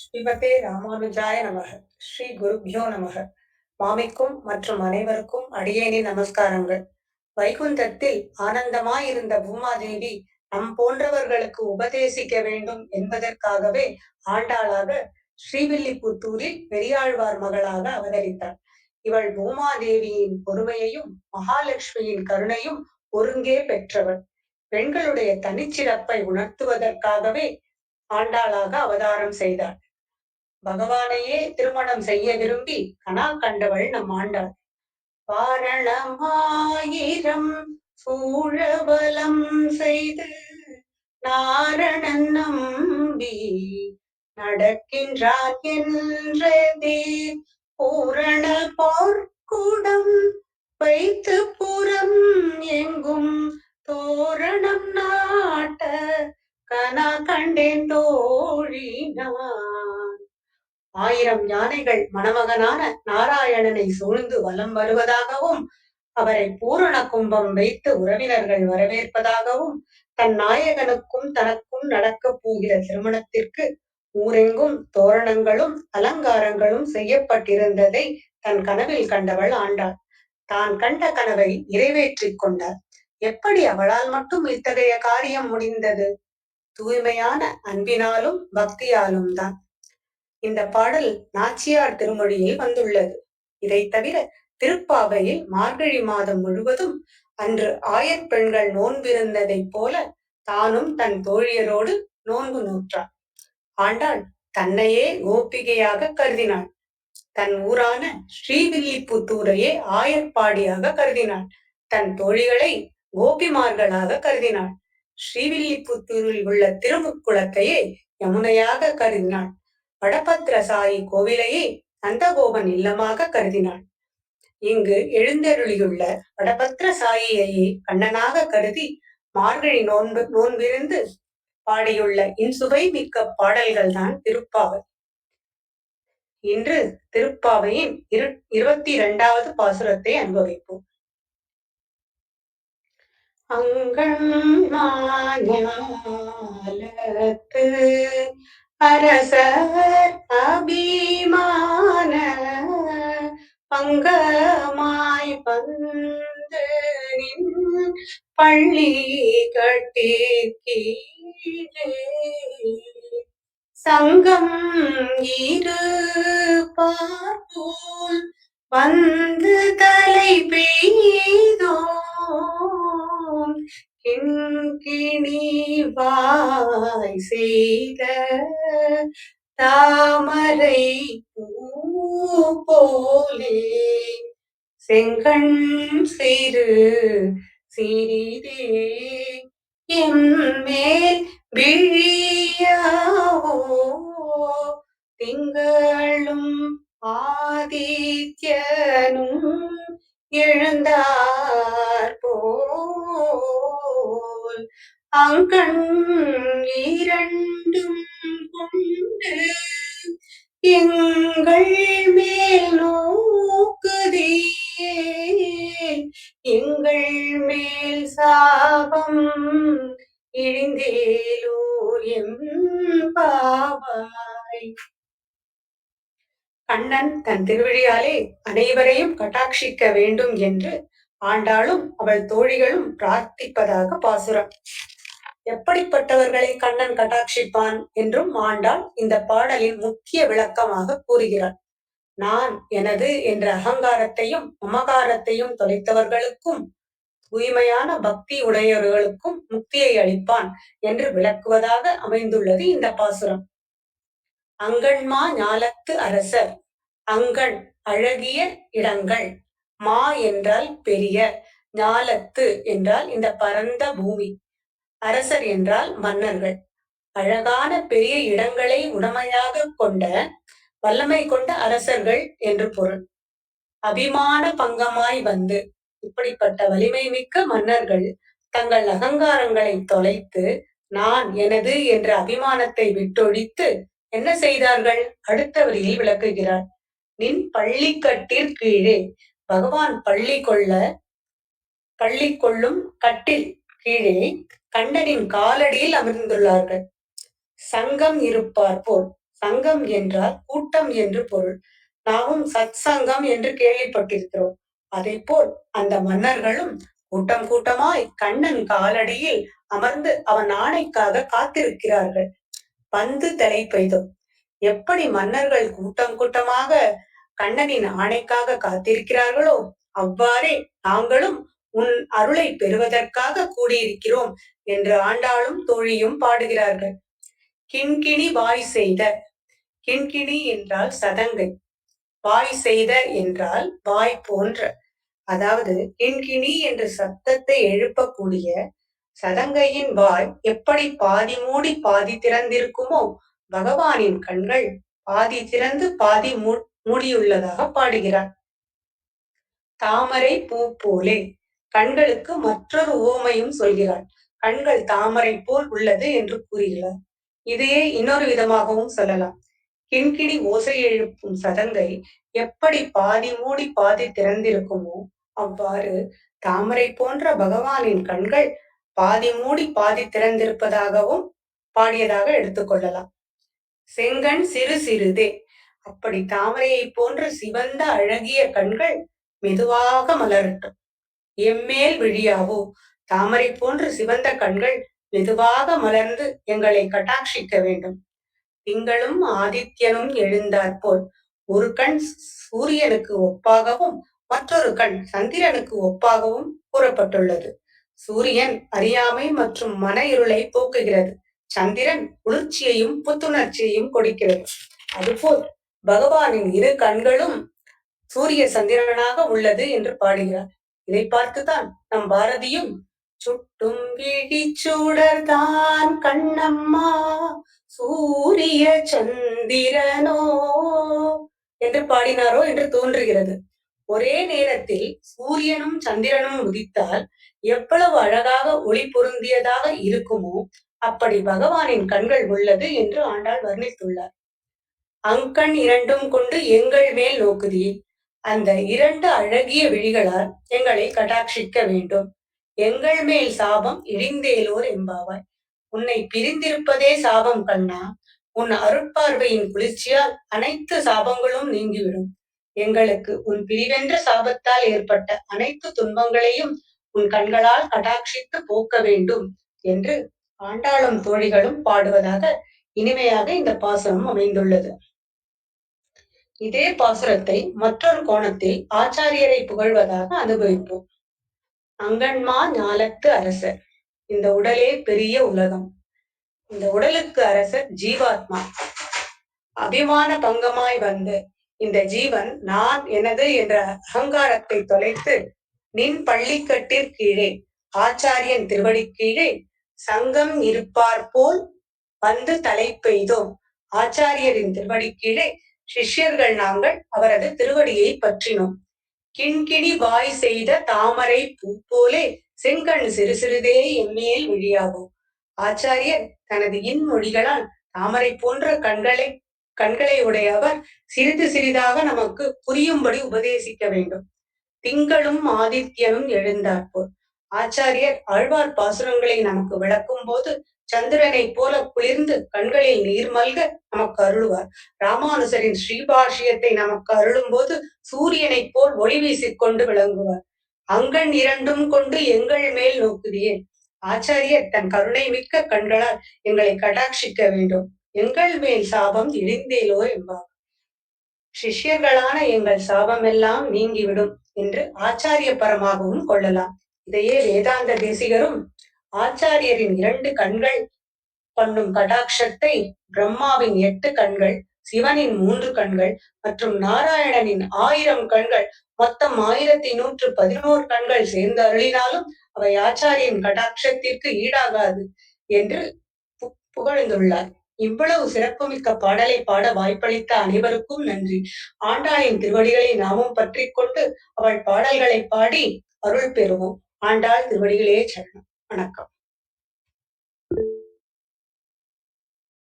ஸ்ரீமதே ராமானுஜாய நமக. ஸ்ரீ குருபியோ நமக. மாமிக்கும் மற்றும் அனைவருக்கும் அடியேனின் நமஸ்காரங்கள். வைகுந்தத்தில் ஆனந்தமாயிருந்த பூமாதேவி நம் போன்றவர்களுக்கு உபதேசிக்க வேண்டும் என்பதற்காகவே ஆண்டாளாக ஸ்ரீவில்லிபுத்தூரில் பெரியாழ்வார் மகளாக அவதரித்தார் இவள் பூமாதேவியின் பொறுமையையும் மகாலட்சுமியின் கருணையும் ஒருங்கே பெற்றவள். பெண்களுடைய தனிச்சிறப்பை உணர்த்துவதற்காகவே ஆண்டாளாக அவதாரம் செய்தாள். பகவானையே திருமணம் செய்ய விரும்பி கனா கண்டவள் நம் ஆண்டாள். வாரணமாயிரம் சூழபலம் செய்து நாரணன் நம்பி நடக்கின்றார் என்றதே பூரண போர்க்கூடம் வைத்து புறம் எங்கும் தோரணம் நாட்ட கனா கண்டேன் தோழினா ஆயிரம் யானைகள் மணமகனான நாராயணனை சூழ்ந்து வலம் வருவதாகவும் அவரை பூரண கும்பம் வைத்து உறவினர்கள் வரவேற்பதாகவும் தன் நாயகனுக்கும் தனக்கும் நடக்கப் போகிற திருமணத்திற்கு ஊரெங்கும் தோரணங்களும் அலங்காரங்களும் செய்யப்பட்டிருந்ததை தன் கனவில் கண்டவள் ஆண்டாள். தான் கண்ட கனவை நிறைவேற்றிக் கொண்டார் எப்படி அவளால் மட்டும் இத்தகைய காரியம் முடிந்தது? தூய்மையான அன்பினாலும் பக்தியாலும் தான் இந்த பாடல் நாச்சியார் திருமொழியில் வந்துள்ளது. இதை தவிர திருப்பாவையில் மார்கழி மாதம் முழுவதும் அன்று ஆயர் பெண்கள் நோன்பிருந்ததைப் போல தானும் தன் தோழியரோடு நோன்பு நூற்றாள். ஆண்டாள் தன்னையே கோபிகையாக கருதினாள். தன் ஊரான ஸ்ரீவில்லிபுத்தூரையே ஆயர்பாடியாக கருதினாள். தன் தோழிகளை கோபிமார்களாக கருதினாள். ஸ்ரீவில்லிபுத்தூரில் உள்ள திருமுக்குளத்தையே யமுனையாக கருதினாள். வடபத்ரசாயி கோவிலையே நந்தகோபன் இல்லமாக கருதினாள். இங்கு எழுந்தருளியுள்ள வடபத்ரசாயியையே கண்ணனாக கருதி மார்கழி நோன்பு நோன்பிருந்து பாடியுள்ள இன்சுவை மிக்க பாடல்கள் தான் திருப்பாவை. இன்று திருப்பாவையின் இரு இருபத்தி இரண்டாவது பாசுரத்தை அனுபவிப்போம். அங்கண்மாஞாலத்து அரசர் அபிமான பங்கமாய் பந்து நின் பள்ளி கட்டிற்கீழே. சங்கம் இரு பார்ப்போல் வந்து தலை பெய்தோம். கிண்கிணி வாய் செய்த தாமரை பூ போலே செங்கண் சிறு சிறிதே எம்மேல் விழியாவோ. திங்களும் ஆதித்யனும் எழுந்தார் போல். அங்கண் இரண்டும் கொண்டு எங்கள் மேல் நோக்குதே. எங்கள் மேல் சாபம் இழிந்தேலோ எம் பாவாய். கண்ணன் தன் திருவிழியாலே அனைவரையும் கட்டாட்சிக்க வேண்டும் என்று ஆண்டாளும் அவள் தோழிகளும் பிரார்த்திப்பதாக பாசுரம். எப்படிப்பட்டவர்களை கண்ணன் கட்டாட்சிப்பான் என்றும் ஆண்டாள் இந்த பாடலின் முக்கிய விளக்கமாக கூறுகிறாள். நான் எனது என்ற அகங்காரத்தையும் மமகாரத்தையும் தொலைத்தவர்களுக்கும் தூய்மையான பக்தி உடையவர்களுக்கும் முக்தியை அளிப்பான் என்று விளக்குவதாக அமைந்துள்ளது இந்த பாசுரம். அங்கண்மா ஞாலத்து அரசர். அங்கண் அழகிய இடங்கள். மா என்றால் பெரிய ஞாலத்து என்றால் இந்த பரந்த பூமி. அரசர் என்றால் மன்னர்கள். அழகான பெரிய இடங்களை உடமையாக கொண்ட வல்லமை கொண்ட அரசர்கள் என்று பொருள். அபிமான பங்கமாய் வந்து இப்படிப்பட்ட வலிமை மிக்க மன்னர்கள் தங்கள் அகங்காரங்களை தொலைத்து நான் எனது என்ற அபிமானத்தை விட்டொழித்து என்ன செய்தார்கள்? அடுத்த வரியில் விளக்குகிறார். நின் பள்ளிக்கட்டிற் கீழே. பகவான் பள்ளி கொள்ள பள்ளி கொள்ளும் கட்டில் கீழே கண்ணனின் காலடியில் அமர்ந்துள்ளார்கள். சங்கம் இருப்பார் போல். சங்கம் என்றால் கூட்டம் என்று பொருள். நாமும் சத் சங்கம் என்று கேள்விப்பட்டிருக்கிறோம். அதை போல் அந்த மன்னர்களும் கூட்டம் கூட்டமாய் கண்ணன் காலடியில் அமர்ந்து அவன் ஆணைக்காக காத்திருக்கிறார்கள். பந்து தலை பெய்தோம். எப்படி மன்னர்கள் கூட்டம் கூட்டமாக கண்ணனின் ஆணைக்காக காத்திருக்கிறார்களோ அவ்வாறே நாங்களும் உன் அருளை பெறுவதற்காக கூடியிருக்கிறோம் என்று ஆண்டாளும் தோழியும் பாடுகிறார்கள். கிண்கிணி வாய் செய்த கிண்கிணி என்றால் சதங்கை வாய் செய்த என்றால் வாய் போன்ற அதாவது கிண்கிணி என்ற சத்தத்தை எழுப்பக்கூடிய சதங்கையின் வாய் எப்படி பாதி மூடி பாதி திறந்திருக்குமோ பகவானின் கண்கள் பாதி திறந்து பாதி மூடியுள்ளதாக பாடுகிறார். தாமரை பூ போலே கண்களுக்கு மற்றொரு ஓமையும் சொல்கிறார். கண்கள் தாமரை போல் உள்ளது என்று கூறுகிறார். இதையே இன்னொரு விதமாகவும் சொல்லலாம். கிண்கிணி ஓசை எழுப்பும் சதங்கை எப்படி பாதி மூடி பாதி திறந்திருக்குமோ அவ்வாறு தாமரை போன்ற பகவானின் கண்கள் பாதி மூடி பாதி திறந்திருப்பதாகவும் பாடியதாக எடுத்துக்கொள்ளலாம் செங்கண் சிறு சிறுதே. அப்படி தாமரையை போன்ற சிவந்த அழகிய கண்கள் மெதுவாக மலரட்டும். எம்மேல் விழியாவோ? தாமரை போன்ற சிவந்த கண்கள் மெதுவாக மலர்ந்து எங்களை கட்டாட்சிக்க வேண்டும். திங்களும் ஆதித்யனும் எழுந்தாற்போல் ஒரு கண் சூரியனுக்கு ஒப்பாகவும் மற்றொரு கண் சந்திரனுக்கு ஒப்பாகவும் கூறப்பட்டுள்ளது. சூரியன் அறியாமை மற்றும் மன இருளை போக்குகிறது. சந்திரன் குளிர்ச்சியையும் புத்துணர்ச்சியையும் கொடுக்கிறது. அதுபோல் பகவானின் இரு கண்களும் சூரிய சந்திரனாக உள்ளது என்று பாடுகிறார். இதை பார்த்துதான் நம் பாரதியும் சுட்டும் விழி கண்ணம்மா சூரிய சந்திரனோ என்று பாடினாரோ என்று தோன்றுகிறது. ஒரே நேரத்தில் சூரியனும் சந்திரனும் உதித்தால் எவ்வளவு அழகாக ஒளி பொருந்தியதாக இருக்குமோ அப்படி பகவானின் கண்கள் உள்ளது என்று ஆண்டாள் வர்ணித்துள்ளார். அங்கண் இரண்டும் கொண்டு எங்கள் மேல் நோக்குதி. அந்த இரண்டு அழகிய விழிகளால் எங்களை கடாட்சிக்க வேண்டும். எங்கள் மேல் சாபம் இழிந்தேலோர் என்பாவாய். உன்னை பிரிந்திருப்பதே சாபம் கண்ணா. உன் அருட்பார்வையின் குளிர்ச்சியால் அனைத்து சாபங்களும் நீங்கிவிடும். எங்களுக்கு உன் பிரிவென்ற சாபத்தால் ஏற்பட்ட அனைத்து துன்பங்களையும் உன் கண்களால் கடாட்சித்து போக்க வேண்டும் என்று ஆண்டாளும் தோழிகளும் பாடுவதாக இனிமையாக இந்த பாசுரம் அமைந்துள்ளது. இதே பாசுரத்தை மற்றொரு கோணத்தில் ஆச்சாரியரை புகழ்வதாக அனுபவிப்போம். அங்கன்மா ஞாலத்து அரசர் இந்த உடலே பெரிய உலகம். இந்த உடலுக்கு அரசர் ஜீவாத்மா. அபிமான பங்கமாய் வந்து இந்த ஜீவன் நான் எனது என்ற அகங்காரத்தை தொலைத்து நின் பள்ளிக்கட்டிற் கீழே ஆச்சாரியன் திருவடி கீழே சங்கம் இருப்பார் போல் வந்து தலை பெய்தோம். ஆச்சாரியரின் திருவடி கீழே சிஷ்யர்கள் நாங்கள் அவரது திருவடியை பற்றினோம். கிண்கிணி வாய் செய்த தாமரை பூ போலே செங்கண் சிறு சிறிதே எம்மேல் விழியாகும். ஆச்சாரியர் தனது இன்மொழிகளால் தாமரை போன்ற கண்களை கண்களை உடையவர் சிறிது சிறிதாக நமக்கு புரியும்படி உபதேசிக்க வேண்டும். திங்களும் ஆதித்யனும் எழுந்தாற்போல் ஆச்சாரியர் ஆழ்வார் பாசுரங்களை நமக்கு விளக்கும் போது சந்திரனை போல குளிர்ந்து கண்களில் நீர் மல்க நமக்கு அருள்வார். ராமானுசரின் ஸ்ரீபாஷியத்தை நமக்கு அருளும் போது சூரியனைப் போல் ஒளி வீசிக்கொண்டு விளங்குவார். அங்கண் இரண்டும் கொண்டு எங்கள் மேல் நோக்குதியேன் ஆச்சாரியர் தன் கருணை மிக்க கண்களால் எங்களை கடாட்சிக்க வேண்டும். எங்கள் மேல் சாபம் இழிந்தேலோ என்பார். சிஷ்யர்களான எங்கள் சாபம் எல்லாம் நீங்கிவிடும் என்று ஆச்சாரிய பரமாகவும் கொள்ளலாம். இதையே வேதாந்த தேசிகரும் ஆச்சாரியரின் இரண்டு கண்கள் பண்ணும் கடாட்சத்தை பிரம்மாவின் எட்டு கண்கள் சிவனின் மூன்று கண்கள் மற்றும் நாராயணனின் ஆயிரம் கண்கள் மொத்தம் ஆயிரத்தி நூற்று பதினோரு கண்கள் சேர்ந்து அருளினாலும் அவை ஆச்சாரியின் கடாட்சத்திற்கு ஈடாகாது என்று புகழ்ந்துள்ளார். இவ்வளவு சிறப்புமிக்க பாடலை பாட வாய்ப்பளித்த அனைவருக்கும் நன்றி. ஆண்டாளின் திருவடிகளை நாமும் பற்றி கொண்டு அவள் பாடல்களை பாடி அருள் பெறுவோம். ஆண்டாள் திருவடிகளே சரணம். வணக்கம்.